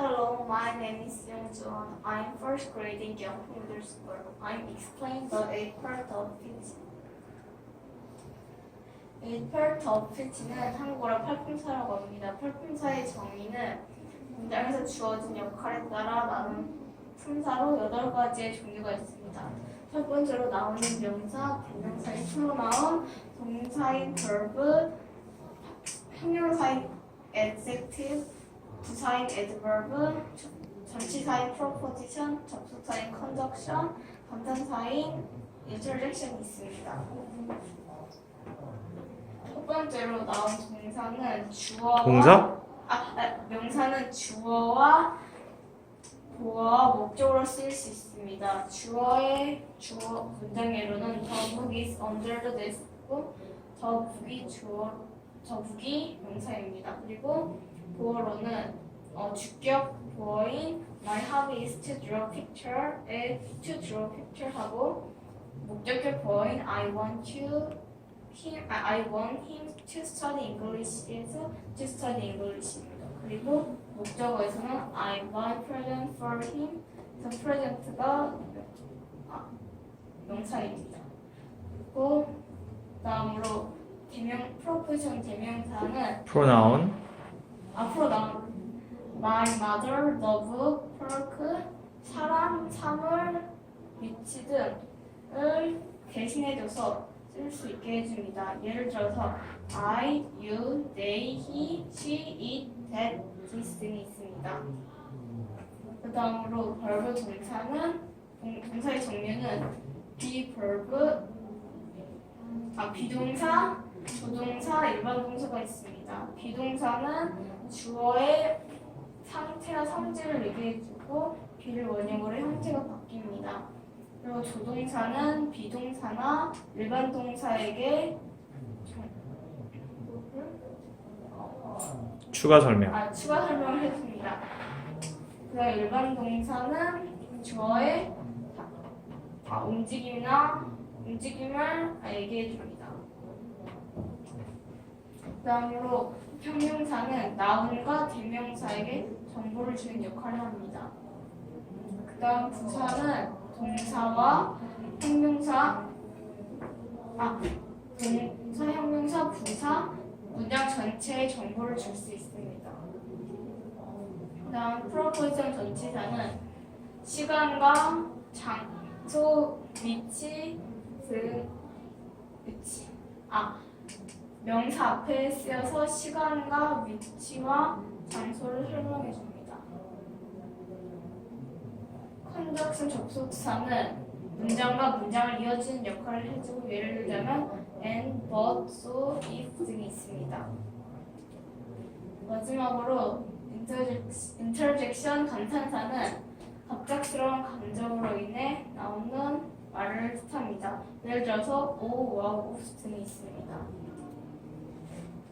Hello, my name is Youngjoon. I'm first grade in Gyeongpo Middle School. I'm explaining the eighth of pitch. eighth of pitch는 한국어로 팔품사라고 합니다. 팔품사의 정의는 문장에서 주어진 역할에 따라 나눈 품사로 여덟 가지의 종류가 있습니다. 첫 번째로 나오는 명사, 대명사인 프로나운, 동사인 verb, 형용사인 adjective, 부사인 adverb, 전치사인 proposition, 접속사인 conjunction, 감탄사인 interjection이 있습니다. 첫 번째로 나온 동사는 주어와 동사? 아, 아, 명사는 주어와 보어와 목적으로 쓰일 수 있습니다. 주어의 주어 문장예로는 the book is under the desk고 the book이 주어 the book이 명사입니다. 그리고 보어로는 어, 주격 보어인 my hobby is to draw picture에 to draw picture 하고 목적격 보어인 I want you him 아, I want him to study English에서 to study English입니다. 그리고 목적어에서는 I buy present for him. 그 present가 아, 명사입니다. 그리고 다음으로 대명 프로포션 대명사는 pronoun 앞으로 나온 My mother, the book, park, 사람, 사물, 위치 등을 대신해줘서 쓸 수 있게 해줍니다. 예를 들어서 I, you, they, he, she, it, that, 등이 있습니다. 그 다음으로 verb 동사는 동- 동사의 종류는 be verb, 아 비동사, 조동사, 일반 동사가 있습니다. 비동사는 주어의 상태나 성질을 얘기해주고 비를 원형으로 형태가 바뀝니다. 그리고 조동사는 비동사나 일반 동사에게 추가 설명 아, 추가 설명을 해줍니다. 그 일반 동사는 주어의 아, 움직임이나 움직임을 아, 얘기해줍니다. 그 다음으로 형용사는 나운과 대명사에게 정보를 주는 역할을 합니다. 그 다음 부사는 동사와 형용사 아 동사, 형용사, 부사, 문장 전체에 정보를 줄 수 있습니다. 그 다음 프로포지션 전치사는 시간과 장소, 위치 등 위치 아 명사 앞에 쓰여서 시간과 위치와 장소를 설명해 줍니다. 컨덕션 접속사는 문장과 문장을 이어주는 역할을 해주고 예를 들자면 and, but, so, if 등이 있습니다. 마지막으로 인터젝- 인터젝션 감탄사는 갑작스러운 감정으로 인해 나오는 말을 뜻합니다. 예를 들어서 오, 와우, 우스 등이 있습니다.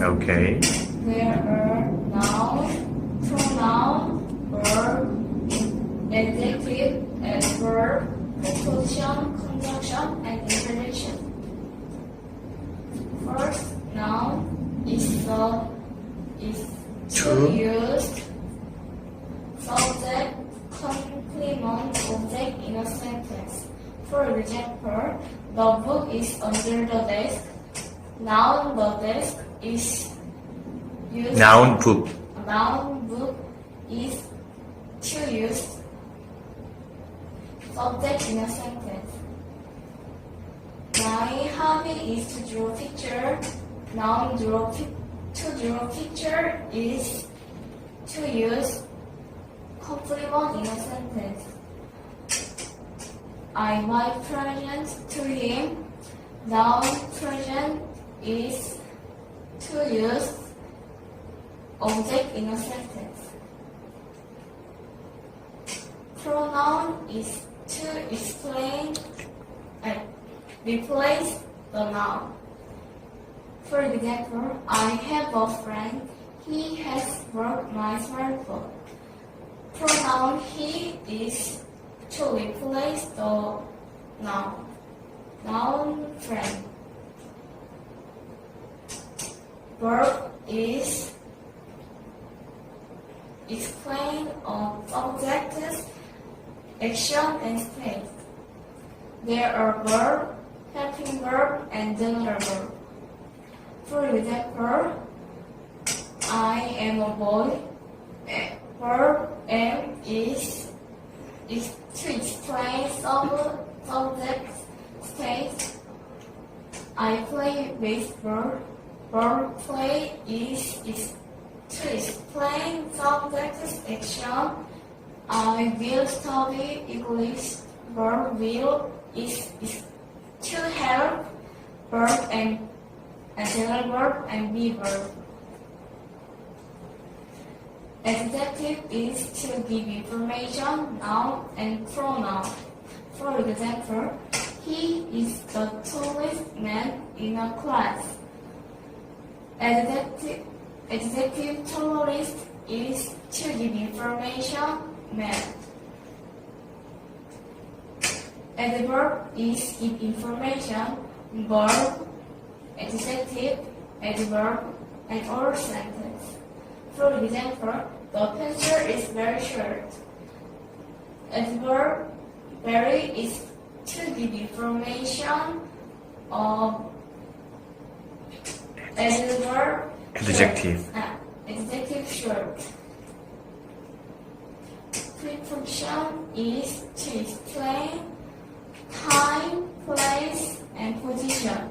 okay There are noun, pronoun, verb, adjective, adverb, preposition, conjunction, and interjection. First, noun is the is to To. used subject, complement, object in a sentence. For example, the book is under the desk. Noun the desk is used. noun book Noun book is to use subject in a sentence. My hobby is to draw picture. Noun draw to draw picture is to use complement in a sentence. I buy present to him. Noun present is to use object in a sentence. pronoun is to explain and replace the noun. For example, I have a friend. He has brought my smartphone. Pronoun he is to replace the noun. Noun friend. Verb is explain of objects, action, and state. There are verb, helping verb, and general verb. For example, I am a boy. Verb am is, is to explain sub, subject state. I play baseball. Verb play is, is to explain subject action. I will study English. Verb will is, is to help. Verb and adjective verb and be verb. Adjective is to give information, noun, and pronoun. For example, he is the tallest man in a class. Adjective, adjective tallest is to give information, man. Adverb is give information, verb, adjective, adverb, and or sentence. For example, the pencil is very short. Adverb very is to give information of adverb Adjective. Ah, adjective short. Preposition is to explain time, place, and position.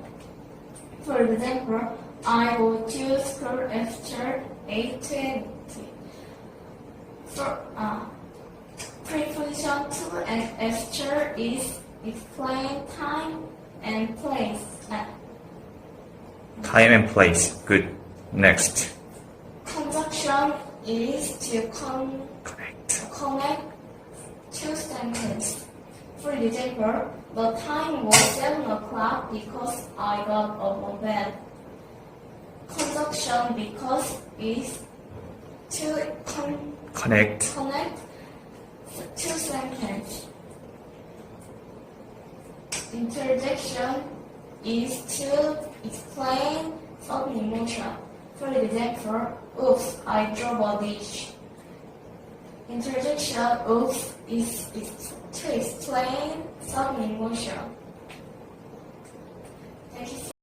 For example, I go to school after 8.20. For, uh, preposition to and after is explain time and place. Uh, Time and place. Good. Next. conjunction is to con- Correct. connect two sentences. For example, the time was 7 o'clock because I got up on bed. Conjunction because is to con- Connect. connect two sentences. Interjection is to explain some emotion. For example, oops, I dropped a dish. Interjection oops is, is to explain some emotion. Thank you.